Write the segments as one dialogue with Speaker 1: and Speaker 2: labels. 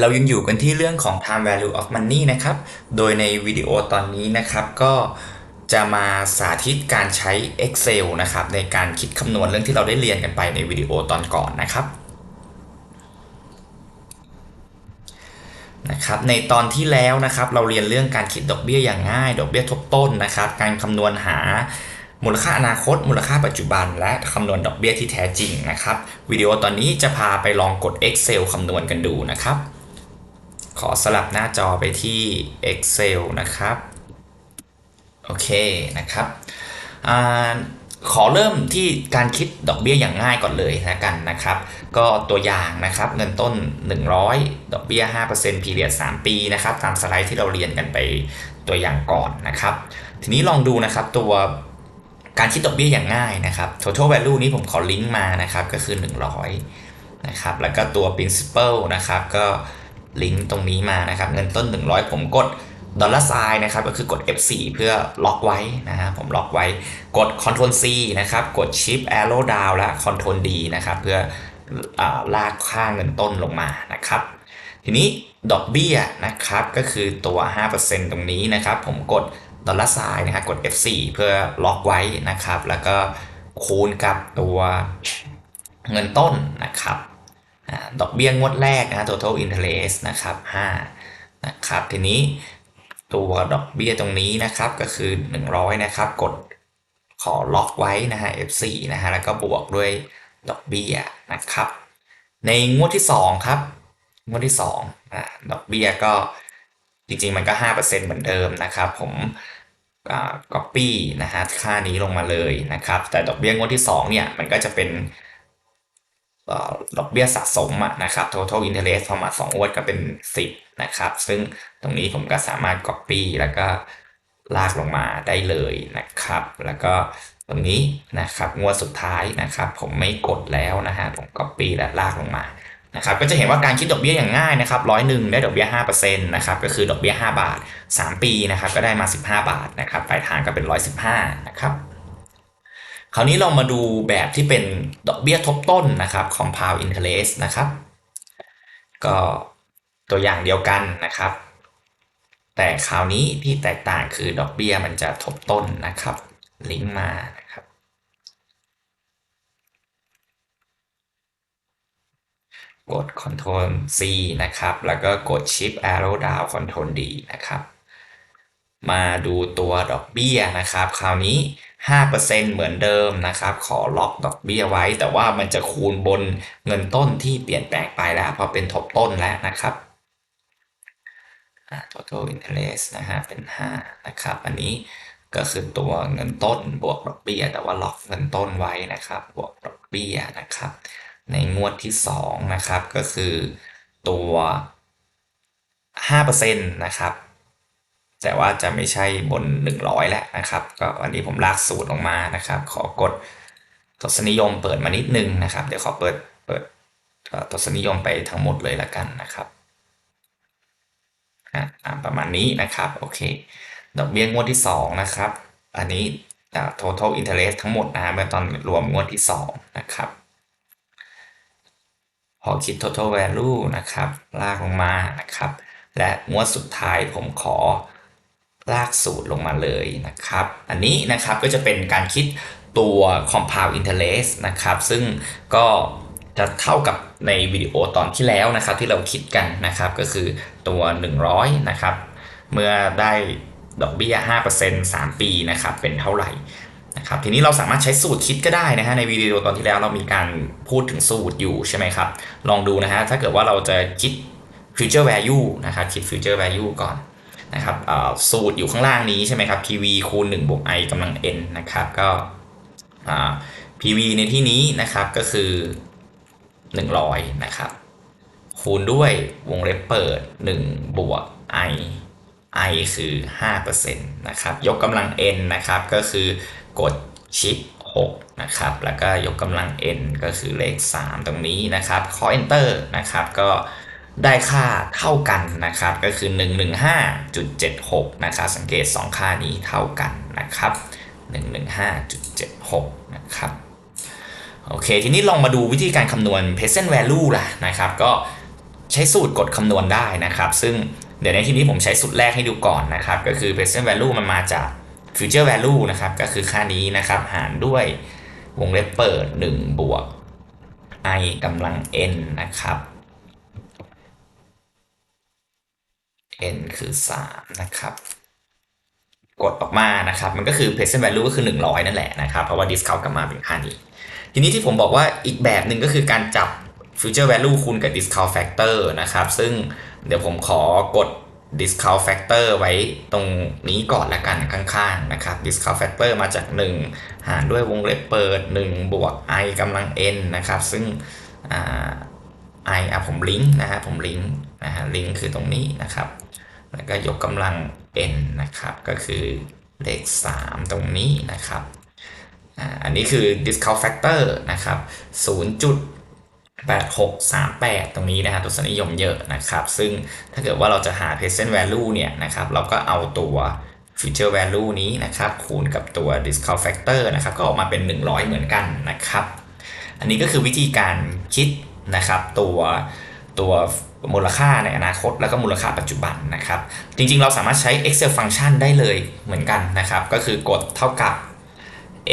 Speaker 1: เรายังอยู่กันที่เรื่องของ time value of money นะครับ โดยในวิดีโอตอนนี้นะครับก็จะมาสาธิตการใช้ Excel นะครับในการคิดคำนวณเรื่องที่เราได้เรียนกันไปในวิดีโอตอนก่อนนะครับนะครับในตอนที่แล้วนะครับเราเรียนเรื่องการคิดดอกเบี้ยอย่างง่าย ดอกเบี้ยทบต้นนะครับ การคำนวณหามูลค่าอนาคต มูลค่าปัจจุบัน และคำนวณดอกเบี้ยที่แท้จริงนะครับวิดีโอตอนนี้จะพาไปลองกด Excel คำนวณกันดูนะครับ ขอสลับหน้าจอไปที่ Excel นะครับ โอเคนะครับอขอเริ่มที่การคิดดอกเบี้ยอย่างง่ายก่อนเลยนะกันนะครับ ก็ตัวอย่างนะครับเงินต้น 100 ดอกเบี้ย 5% period 3 ปีนะครับ ตามสไลด์ที่เราเรียนกันไปตัวอย่างก่อนนะครับ ทีนี้ลองดูนะครับตัวการคิดดอกเบี้ยอย่างง่ายนะครับ total value นี้ผมขอลิงก์มานะครับก็คือ 100นะครับแล้วก็ตัว principal นะครับก็ ลิงก์ตรงนี้มานะครับ เงินต้น 100 ผมกดดอลลาร์ไซน์นะครับก็คือกด F4 เพื่อล็อกไว้นะฮะผมล็อกไว้กด Ctrl C นะครับ กด Shift Arrow Down และ Ctrl D นะครับเพื่ออลากค่าเงินต้นลงมานะครับ ทีนี้ดอกเบี้ยนะครับก็คือตัว 5%ตรงนี้นะครับ ผมกดดอลลาร์ไซน์นะครับกด F4 เพื่อล็อกไว้นะครับ แล้วก็คูณกับตัวเงินต้นนะครับ ดอกเบี้ยงวดแรกนะ total interest นะครับ5นะครับ ทีนี้ตัวดอกเบี้ยตรงนี้นะครับก็คือ 100 นะครับ กดขอล็อกไว้นะฮะ F4 นะฮะแล้วก็บวกด้วยดอกเบี้ยนะครับ ในงวดที่ 2 ครับ งวดที่2อ่าดอกเบี้ยก็จริงๆมันก็ 5%เหมือนเดิมนะครับ ผมก๊อปปี้นะฮะค่านี้ลงมาเลยนะครับ แต่ดอกเบี้ยงวดที่ 2 เนี่ย มันก็จะเป็น ดอกเบี้ยสะสมนะครับ total interest พอมา2งวดก็เป็น 10 นะครับ ซึ่งตรงนี้ผมก็สามารถ copy แล้วก็ลากลงมาได้เลยนะครับ แล้วก็ตรงนี้นะครับงวดสุดท้ายนะครับ ผมไม่กดแล้วนะฮะผม copy และลากลงมานะครับก็จะเห็นว่าการคิดดอกเบี้ยอย่างง่ายนะครับร้อยหนึ่งได้ดอกเบี้ย5%นะครับก็คือดอกเบี้ย 5 บาท 3 ปีนะครับก็ได้มา 15 บาทนะครับปลายทางก็เป็น 115นะครับ คราวนี้เรามาดูแบบที่เป็นดอกเบี้ยทบต้นนะครับ compound interest นะครับ ก็ตัวอย่างเดียวกันนะครับ แต่คราวนี้ที่แตกต่างคือดอกเบี้ยมันจะทบต้นนะครับ ลิงก์มานะครับ กด Ctrl C นะครับ แล้วก็กด Shift Arrow Down Ctrl D นะครับ มาดูตัวดอกเบี้ยนะครับ คราวนี้ 5%เหมือนเดิมนะครับ ขอล็อกดอกเบี้ยไว้ แต่ว่ามันจะคูณบนเงินต้นที่เปลี่ยนแปลงไปแล้วพอเป็นทบต้นแล้วนะครับ total interest นะฮะเป็น 5 นะครับ อันนี้ก็คือตัวเงินต้นบวกดอกเบี้ย แต่ว่าล็อกเงินต้นไว้นะครับ บวกดอกเบี้ยนะครับ ในงวดที่ 2 นะครับ ก็คือตัว5%นะครับ แต่ว่าจะไม่ใช่บน 100 แล้วนะครับ ก็อันนี้ผมลากสูตรลงมานะครับ ขอกดทศนิยมเปิดมานิดนึงนะครับ เดี๋ยวขอเปิดเปิดทศนิยมไปทั้งหมดเลยละกันนะครับประมาณนี้นะครับ โอเค ดอกเบี้ยงวดที่ 2 นะครับ อันนี้ total interest ทั้งหมดนะเมื่อตอนรวมงวดที่ 2 นะครับ พอคิด total value นะครับ ลากลงมานะครับ และงวดสุดท้ายผมขอ ลากสูตรลงมาเลยนะครับ อันนี้นะครับก็จะเป็นการคิดตัว compound interest นะครับ ซึ่งก็จะเท่ากับในวิดีโอตอนที่แล้วนะครับ ที่เราคิดกันนะครับก็คือตัว 100 นะครับ เมื่อได้ดอกเบี้ย 5% 3 ปีนะครับ เป็นเท่าไหร่นะครับทีนี้เราสามารถใช้สูตรคิดก็ได้นะฮะในวิดีโอตอนที่แล้วเรามีการพูดถึงสูตรอยู่ใช่ไหมครับ ลองดูนะฮะถ้าเกิดว่าเราจะคิด future value นะครับคิด future value ก่อน นะครับสูตรอยู่ข้างล่างนี้ใช่ไหมครับ PV คูณ1บวก i กำลัง n นะครับก็ PV ในที่นี้นะครับก็คือ 100 นะครับ คูณด้วยวงเล็บเปิด 1 บวก i i คือ 5%นะครับ ยกกำลัง n นะครับ ก็คือกดชิป 6 นะครับ แล้วก็ยกกำลัง n ก็คือเลข 3 ตรงนี้นะครับ ขอ enter นะครับ ก็ ได้ค่าเท่ากันนะครับ ก็คือ 115.76 นะครับ สังเกต 2 ค่านี้เท่ากันนะครับ 115.76 นะครับ โอเค ทีนี้ลองมาดูวิธีการคำนวณ present value ล่ะนะครับ ก็ใช้สูตรกดคำนวณได้นะครับ ซึ่งเดี๋ยวในที่นี้ผมใช้สูตรแรกให้ดูก่อนนะครับ ก็คือ present value มันมาจาก future value นะครับ ก็คือค่านี้นะครับ หารด้วยวงเล็บเปิด 1 บวก i กำลัง n นะครับ n คือ 3 นะครับ กดออกมานะครับ มันก็คือ present value ก็คือ 100 นั่นแหละนะครับ เพราะว่า discount กลับมาเป็นค่านี้ ทีนี้ที่ผมบอกว่าอีกแบบหนึ่งก็คือการจับ future value คูณกับ discount factor นะครับ ซึ่งเดี๋ยวผมขอกด discount factor ไว้ตรงนี้ก่อนละกันข้างๆนะครับ discount factor มาจาก 1 หารด้วยวงเล็บเปิด 1 บวก i กำลัง n นะครับ ซึ่ง i อะผมลิงก์นะฮะผมลิงก์นะฮะลิงก์คือตรงนี้นะครับ แล้วก็ยกกำลัง n นะครับ ก็คือเลข 3 ตรงนี้นะครับ อันนี้คือ discount factor นะครับ 0.8638 ตรงนี้นะฮะตัวสนิยมเยอะนะครับ ซึ่งถ้าเกิดว่าเราจะหา present value เนี่ยนะครับ เราก็เอาตัว future value นี้นะครับ คูณกับตัว discount factor นะครับ ก็ออกมาเป็น 100 เหมือนกันนะครับ อันนี้ก็คือวิธีการคิดนะครับตัวตัว มูลค่าในอนาคต แล้วก็มูลค่าปัจจุบันนะครับ จริงๆ เราสามารถใช้ Excel function ได้เลยเหมือนกันนะครับ ก็คือกดเท่ากับ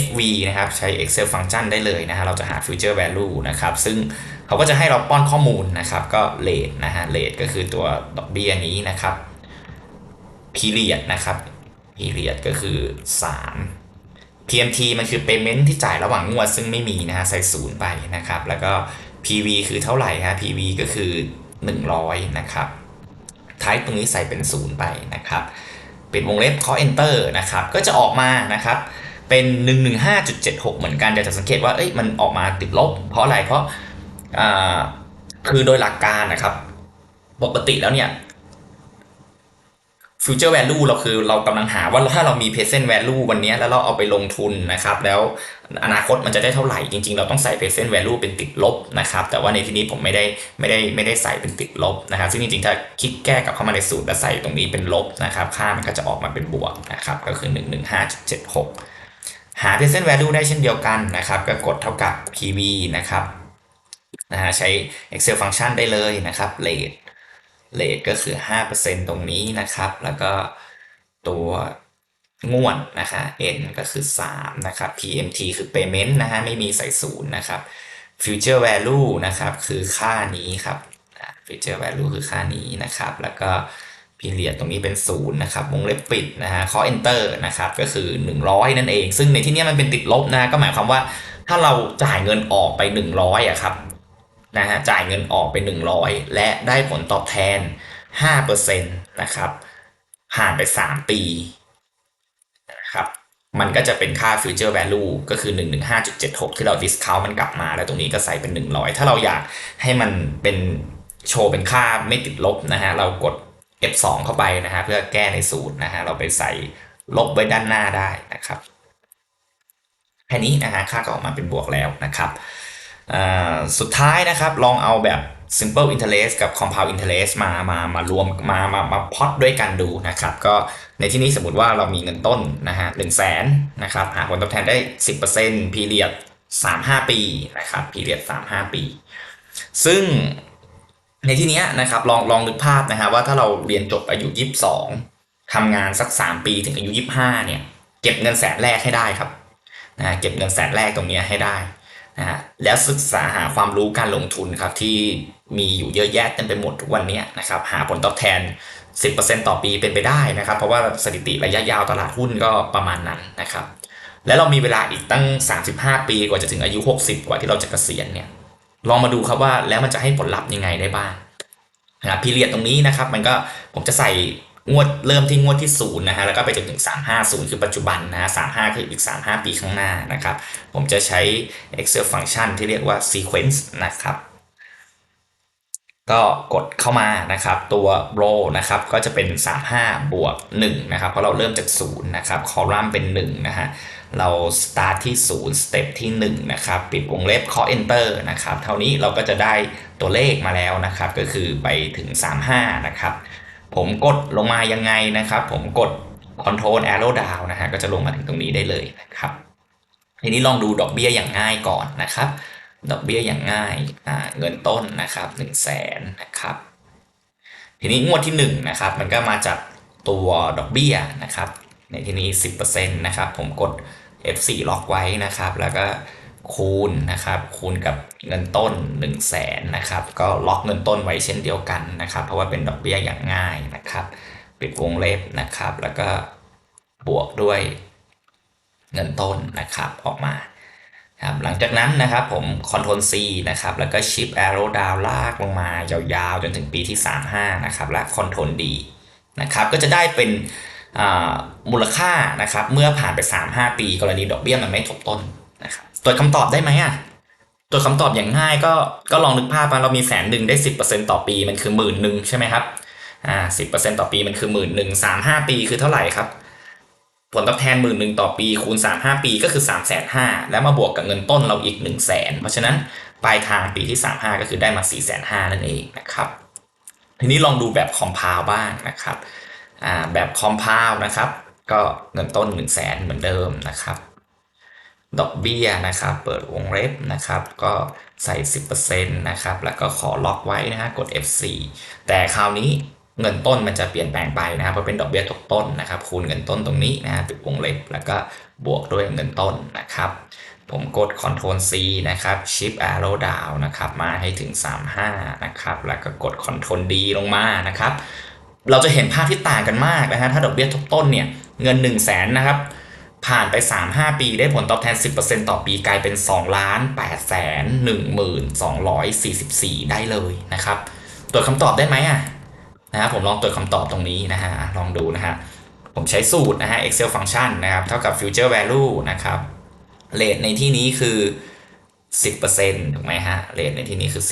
Speaker 1: fv นะครับ ใช้ Excel function ได้เลยนะฮะเราจะหา future value นะครับ ซึ่งเขาก็จะให้เราป้อนข้อมูลนะครับ ก็ rate นะฮะ rate ก็คือตัวดอกเบี้ยนี้นะครับ period นะครับ period ก็คือ 3 PMT มันคือ payment ที่จ่ายระหว่างงวดซึ่งไม่มีนะฮะใส่ศูนย์ไปนะครับ แล้วก็ PV คือเท่าไหร่ฮะ PV ก็คือ 100 นะครับท้ายตรงนี้ใส่เป็นศูนย์ไปนะครับ ปิดวงเล็บเคาะ enter นะครับ ก็จะออกมานะครับ เป็น 115.76 เหมือนกันแต่จะสังเกตว่า เอ้ย มันออกมาติดลบ เพราะอะไร เพราะคือโดยหลักการนะครับ ปกติแล้วเนี่ย future value เราคือเรากำลังหาว่าถ้าเรามี present value วันนี้แล้วเราเอาไปลงทุนนะครับ แล้วอนาคตมันจะได้เท่าไหร่จริง ๆ เราต้องใส่ present value เป็นติดลบนะครับ แต่ว่าในที่นี้ผมไม่ได้ไม่ได้ไม่ได้ใส่เป็นติดลบนะครับ ซึ่งจริงๆ ถ้าคลิกแก้กลับเข้ามาในสูตรแล้วใส่ตรงนี้เป็นลบนะครับ ค่ามันก็จะออกมาเป็นบวกนะครับ ก็คือ 115.76 หา present value ได้เช่นเดียวกันนะครับ ก็กดเท่ากับ PV นะครับนะฮะใช้ Excel function ได้เลยนะครับ rate เลทก็คือ 5%ตรงนี้นะครับ แล้วก็ตัวงวดนะคะ N ก็คือ 3 นะครับ PMT คือ payment นะฮะ ไม่มีใส่ศูนย์นะครับ future value นะครับ คือค่านี้ครับ future value คือค่านี้นะครับ แล้วก็ period ตรงนี้เป็น0นะครับ วงเล็บปิดนะฮะเคาะ enter นะครับ ก็คือ 100 นั่นเอง ซึ่งในที่นี้มันเป็นติดลบนะ ก็หมายความว่าถ้าเราจ่ายเงินออกไป 100อะครับ นะฮะจ่ายเงินออกไป 100 และได้ผลตอบแทน 5%นะครับผ่านไป 3 ปีนะครับมันก็จะเป็นค่า future value ก็คือ 115.76 ที่เรา discount มันกลับมาแล้วตรงนี้ก็ใส่เป็น 100 ถ้าเราอยากให้มันเป็นโชว์เป็นค่าไม่ติดลบนะฮะเรากด F2 เข้าไปนะฮะเพื่อแก้ในสูตรนะฮะเราไปใส่ลบไว้ด้านหน้าได้นะครับแค่นี้นะฮะค่าก็ออกมาเป็นบวกแล้วนะครับ สุดท้ายนะครับลองเอาแบบ simple interest กับ compound interest มามามารวมมามามาพอดด้วยกันดูนะครับก็ในที่นี้สมมติว่าเรามีเงินต้นนะฮะหนึ่งแสนนะครับหาผลตอบแทนได้ 10% period 3-5 ปีนะครับ period 3-5 ปี ซึ่งในที่นี้นะครับลองลองนึกภาพนะฮะว่าถ้าเราเรียนจบอายุ 22ทำงานสัก 3 ปีถึงอายุ 25เนี่ยเก็บเงินแสนแรกให้ได้ครับนะเก็บเงินแสนแรกตรงนี้ให้ได้ นะฮะแล้วศึกษาหาความรู้การลงทุนครับที่มีอยู่เยอะแยะเต็มไปหมดทุกวันนี้นะครับหาผลตอบแทน 10%ต่อปีเป็นไปได้นะครับ เพราะว่าสถิติระยะยาวตลาดหุ้นก็ประมาณนั้นนะครับ แล้วเรามีเวลาอีกตั้ง 35 ปีกว่าจะถึงอายุ 60 กว่าที่เราจะเกษียณเนี่ยลองมาดูครับว่าแล้วมันจะให้ผลลัพธ์ยังไงได้บ้างนะพีเรียดตรงนี้นะครับ มันก็ผมจะใส่ งวดเริ่มที่งวดที่ศูนย์นะฮะแล้วก็ไปจนถึง 350 คือปัจจุบันนะฮะ35 คืออีก 35 ปีข้างหน้านะครับ ผมจะใช้ Excel function ที่เรียกว่า sequence นะครับก็กดเข้ามานะครับ ตัว row นะครับก็จะเป็น 35 บวก 1 นะครับ เพราะเราเริ่มจาก 0 นะครับ column เป็น 1 นะฮะเรา start ที่ 0 step ที่ 1 นะครับ ปิดวงเล็บเคาะ enter นะครับ เท่านี้เราก็จะได้ตัวเลขมาแล้วนะครับ ก็คือไปถึง 35 นะครับ ผมกดลงมายังไงนะครับ ผมกด Control Arrow Down นะฮะก็จะลงมาถึงตรงนี้ได้เลยนะครับ ทีนี้ลองดูดอกเบี้ยอย่างง่ายก่อนนะครับ ดอกเบี้ยอย่างง่ายาเงินต้นนะครับ1 0 0 0 0แสนนะครับ ทีนี้งวดที่1นะครับมันก็มาจากตัวดอกเบี้ยนะครับ ในที่นี้ 10%นะครับผมกด F4 ล็อกไว้นะครับ แล้วก็ คูณนะครับ คูณกับเงินต้น 1 0 0 0 0แสนนะครับ ก็ล็อกเงินต้นไว้เช่นเดียวกันนะครับ เพราะว่าเป็นดอกเบี้ยอย่างง่ายนะครับ ปิดวงเล็บนะครับ แล้วก็บวกด้วยเงินต้นนะครับออกมาครับหลังจากนั้นนะครับผม Ctrl C นะครับ แล้วก็ Shift Arrow Down ลากลงมายาวๆ จนถึงปีที่ 35 นะครับ และ Ctrl D นะครับ ก็จะได้เป็นมูลค่านะครับ เมื่อผ่านไป 3-5 ปี กรณีดอกเบี้ยมันไม่ทบต้น นะครับตัวคำตอบได้ไหมอะตัวคำตอบอย่างง่ายก็ก็ลองนึกภาพมาเรามีแสนหนึ่งได้10%ต่อปีมันคือหมื่นหนึ่งใช่ไหมครับอ่าสิบเปอร์เซ็นต่อปีมันคือหมื่นหนึ่งสามห้าปีคือเท่าไหร่ครับ ผลตอบแทนหมื่นหนึ่งต่อปีคูณ3 5ปีก็คือ3ามแสนห้าแล้วมาบวกกับเงินต้นเราอีก1นึ่งแสนเพราะฉะนั้นปลายทางปีที่3 5ก็คือได้มา4ี่แสนห้านั่นเองนะครับ ทีนี้ลองดูแบบคอมพาวบ้างนะครับอ่าแบบคอมพาวนะครับ ก็เงินต้น1 0 0 0 0แสนเหมือนเดิมนะครับ ดอกเบี้ยนะครับ เปิดวงเล็บนะครับ ก็ใส่ 10%นะครับ แล้วก็ขอล็อกไว้นะฮะกด F4 แต่คราวนี้เงินต้นมันจะเปลี่ยนแปลงไปนะครับเพราะเป็นดอกเบี้ยทบต้นนะครับ คูณเงินต้นตรงนี้นะฮะปิดวงเล็บ แล้วก็บวกด้วยเงินต้นนะครับ ผมกด Ctrl C นะครับ Shift Arrow Down นะครับ มาให้ถึง 35 นะครับ แล้วก็กด Ctrl D ลงมานะครับ เราจะเห็นภาพที่ต่างกันมากนะฮะถ้าดอกเบี้ยทบต้นเนี่ยเงิน 1 0 0 0 0แสนนะครับ ผ่านไป 3-5 ปีได้ผลตอบแทน 10%ต่อปีกลายเป็น 2 ล้าน8แสน1244 ได้เลยนะครับตัวจคำตอบได้ไหมอะนะผมลองตรวจคำตอบตรงนี้นะฮะลองดูนะฮะผมใช้สูตรนะฮะ Excel function นะครับ เท่ากับ future value นะครับเรทในที่นี้คือ 10%ถูกไหมฮะเรทในที่นี้คือ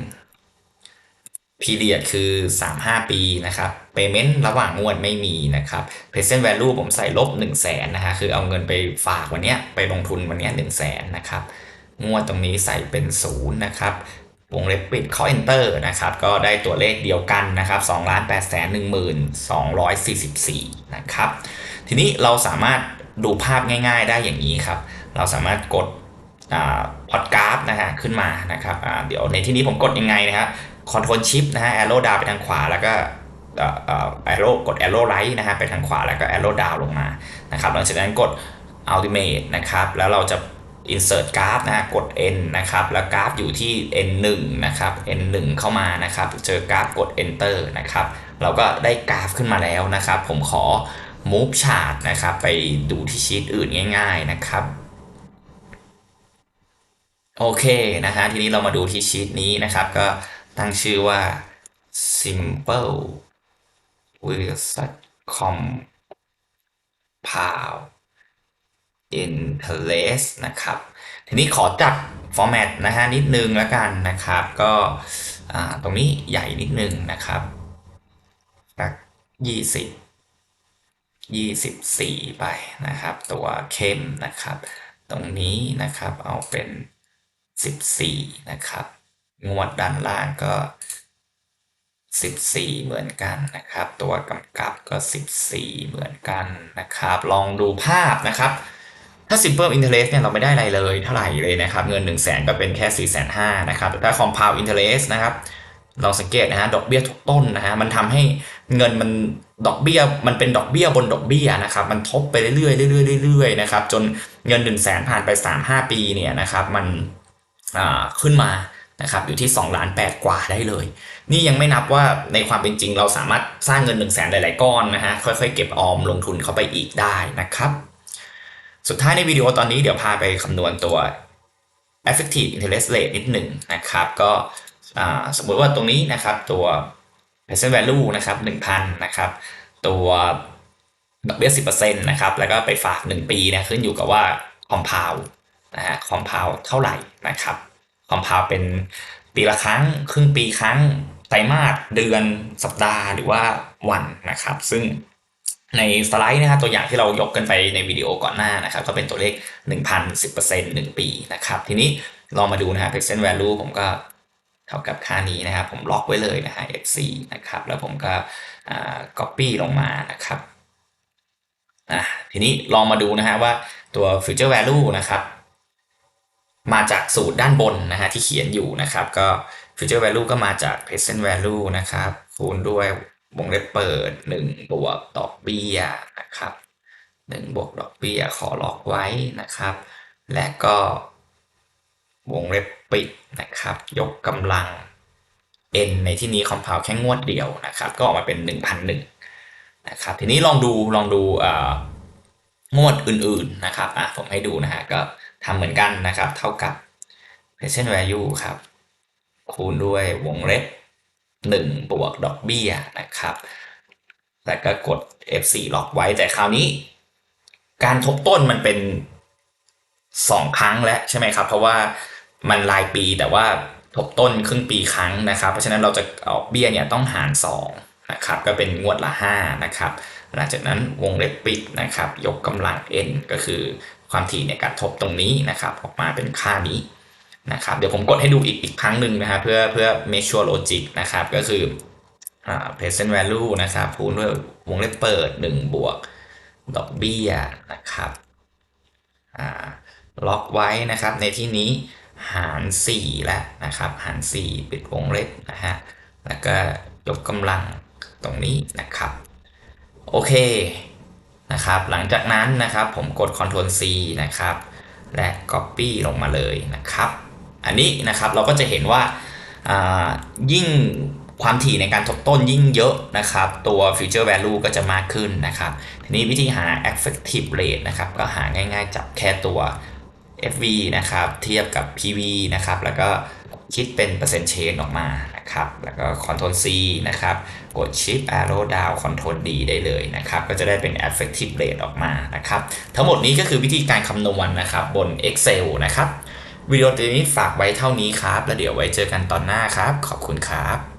Speaker 1: 10% period คือ 3-5 ปีนะครับ payment ระหว่างงวดไม่มีนะครับ present value ผมใส่ลบ 1 0 0 0 0แสนนะฮะคือเอาเงินไปฝากวันนี้ไปลงทุนวันนี้1 0 0 0 0แสนนะครับ งวดตรงนี้ใส่เป็น0นะครับวงเล็บปิดข้อ enter นะครับ ก็ได้ตัวเลขเดียวกันนะครับ2ล้าน8 1 2 4 4 นะครับ ทีนี้เราสามารถดูภาพง่าย ๆ ได้อย่างนี้ครับ เราสามารถกดพอดกราฟนะฮะขึ้นมานะครับเดี๋ยวในที่นี้ผมกดยังไงนะครับ คอนโทรลชิปนะฮะแอโร่ดาวไปทางขวาแล้วก็แอโร่กดแอโร่ไลท์นะฮะไปทางขวาแล้วก็แอโร่ดาวลงมานะครับหลังจากนั้นกด Ultimate นะครับแล้วเราจะ insert กราฟนะกด n นะครับแล้วกราฟอยู่ที่ n1 นะครับ n1 เข้ามานะครับเจอกราฟกด enter นะครับเราก็ได้กราฟขึ้นมาแล้วนะครับ ผมขอ move chart นะครับไปดูที่ชีตอื่นง่าย ๆนะครับโอเคนะฮะทีนี้เรามาดูที่ชีตนี้นะครับก็ ตั้งชื่อว่า simple with compound interest นะครับ ทีนี้ขอจัดฟอร์แมตนะฮะนิดนึงแล้วกันนะครับ ก็ตรงนี้ใหญ่นิดนึงนะครับสักยี่สิบยี่สิบสี่ไปนะครับ ตัวเข้มนะครับ ตรงนี้นะครับเอาเป็นสิบสี่นะครับ งวดด้านล่างก็ 14 เหมือนกันนะครับ ตัวกำกับก็ 14 เหมือนกันนะครับ ลองดูภาพนะครับ ถ้า simple interest เนี่ยเราไม่ได้อะไรเลยเท่าไหร่เลยนะครับ เงิน 1 0 0 0 0แสนก็เป็นแค่4 5 0 0 0นะครับถ้า compound interest นะครับเราสังเกตนะฮะดอกเบี้ยทุกต้นนะฮะมันทำให้เงินมันดอกเบี้ยมันเป็นดอกเบี้ยบนดอกเบี้ยนะครับมันทบไปเรื่อยๆเรื่อยๆเรื่อยๆนะครับจนเงิน1 0 0 0 0แสนผ่านไป 3-5 ปีเนี่ยนะครับมันขึ้นมา นะครับอยู่ที่2ล้าน8กว่าได้เลย นี่ยังไม่นับว่าในความเป็นจริงเราสามารถสร้างเงิน1 0 0 0 0แสนหลายๆก้อนนะฮะค่อยๆ เก็บออมลงทุนเข้าไปอีกได้นะครับ สุดท้ายในวิดีโอตอนนี้เดี๋ยวพาไปคำนวณตัว effective interest rate นิดหนึ่งนะครับก็สมมติว่าตรงนี้นะครับตัว present value นะครับ1,000นะครับตัวดอกเบี้ย10%นะครับแล้วก็ไปฝาก 1 ปีนะขึ้นอยู่กับว่า compound นะฮะ compound เท่าไหร่นะครับ compound เป็นปีละครั้ง ครึ่งปีครั้งไตรมาสเดือนสัปดาห์หรือว่าวันนะครับ ซึ่งในสไลด์นะครับตัวอย่างที่เรายกกันไปในวิดีโอก่อนหน้านะครับ ก็เป็นตัวเลข 1,010% 1 ปีนะครับ ทีนี้ลองมาดูนะฮะ present value ผมก็เท่ากับค่านี้นะครับ ผมล็อกไว้เลยนะฮะ f4 นะครับ แล้วผมก็ copy ลงมานะครับอะทีนี้ลองมาดูนะฮะว่าตัว future value นะครับ มาจากสูตรด้านบนนะฮะที่เขียนอยู่นะครับก็ future value ก็มาจาก present value นะครับคูณด้วยวงเล็บเปิด 1 บวกดอกเบี้ยนะครับ1บวกดอกเบี้ยขอล็อกไว้นะครับ และก็วงเล็บปิดนะครับ ยกกำลัง n ในที่นี้ compound แค่งวดเดียวนะครับ ก็ออกมาเป็น 1,001นะครับ ทีนี้ลองดูลองดูงวดอื่นๆนะครับอะผมให้ดูนะฮะก็ ทำเหมือนกันนะครับ เท่ากับ present value ครับ คูณด้วยวงเล็บ1บวกดอกเบี้ยนะครับแล้วก็กด F4 ล็อกไว้แต่คราวนี้ การทบต้นมันเป็น 2 ครั้งแล้วใช่ไหมครับ เพราะว่ามันรายปีแต่ว่าทบต้นครึ่งปีครั้งนะครับ เพราะฉะนั้นเราจะออกเบี้ยเนี่ยต้องหาร 2 นะครับ ก็เป็นงวดละ 5 นะครับ หลังจากนั้นวงเล็บปิดนะครับ ยกกำลัง n ก็คือ ความถี่ในการทบตรงนี้นะครับ ออกมาเป็นค่านี้นะครับ เดี๋ยวผมกดให้ดูอีกอีกครั้งหนึ่งนะครับเพื่อเพื่อ make sure logic นะครับ ก็คืออ่า present value นะครับคูณด้วยวงเล็บเปิด 1 บวกดอกเบี้ยนะครับล็อกไว้นะครับ ในที่นี้หาร 4 แล้วนะครับ หาร 4 ปิดวงเล็บนะฮะแล้วก็ยกกำลังตรงนี้นะครับ โอเค นะครับ หลังจากนั้นนะครับผมกด Ctrl C นะครับ และ Copy ลงมาเลยนะครับ อันนี้นะครับเราก็จะเห็นว่าายิ่งความถี่ในการทบต้นยิ่งเยอะนะครับ ตัว future value ก็จะมากขึ้นนะครับ ทีนี้วิธีหา effective rate นะครับ ก็หาง่ายๆจับแค่ตัว FV นะครับ เทียบกับ PV นะครับ แล้วก็ คิดเป็นเปอร์เซ็นต์เชนออกมานะครับ แล้วก็ Ctrl C นะครับ กด Shift Arrow Down Ctrl D ได้เลยนะครับ ก็จะได้เป็น effective rate ออกมานะครับ ทั้งหมดนี้ก็คือวิธีการคำนวณนะครับบน Excel นะครับ วิดีโอตัวนี้ฝากไว้เท่านี้ครับ แล้วเดี๋ยวไว้เจอกันตอนหน้าครับ ขอบคุณครับ